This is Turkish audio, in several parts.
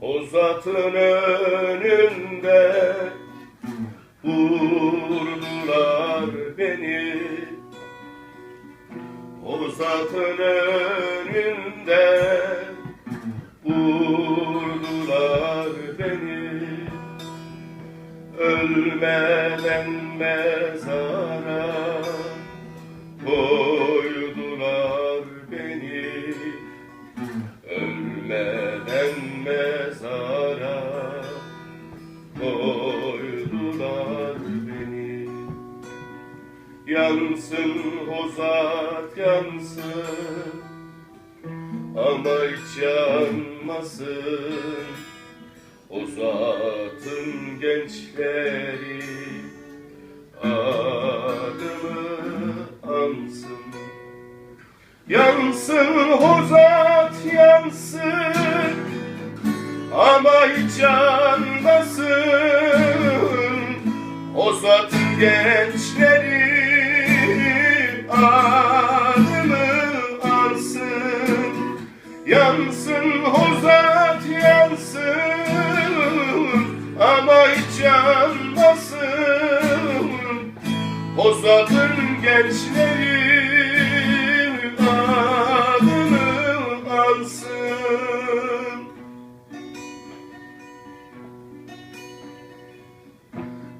O zatın önünde vurdular beni. O zatın önünde vurdular beni. Ölmeden mezara koydular Yansın o zat yansın. Ama hiç yanmasın. O zatın gençleri Adımı ansın. Yansın hozat yansın. Ama hiç yanmasın. O zatın gençleri Adımı ansın Yansın hozat yansın. Ama hiç yanmasın. Hozatın gençleri adını ansın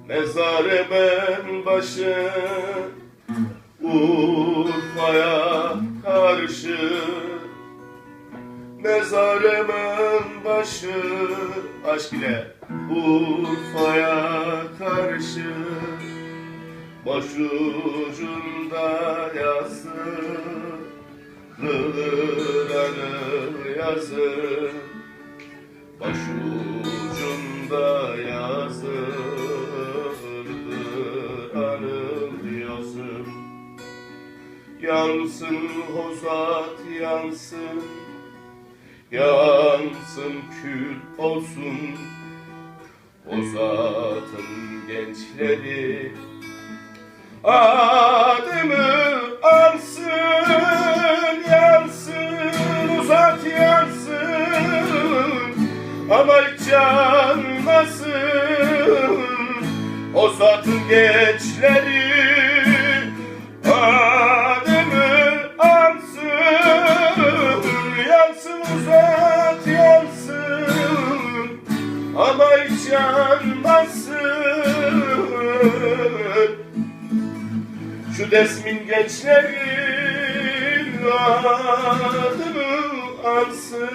Mezarımın başı Urfa'ya karşı Mezarımın başı Aşk ile Urfa'ya karşı Başucunda yazılır anı yazın Başucunda yazılır Yansın hozat yansın. Yansın kül olsun. O zatın gençleri. Adımı ansın yansın uzat yansın. Ama uzat yansın Ama hiç yanmasın. Şu desmin gençlerin adını ansın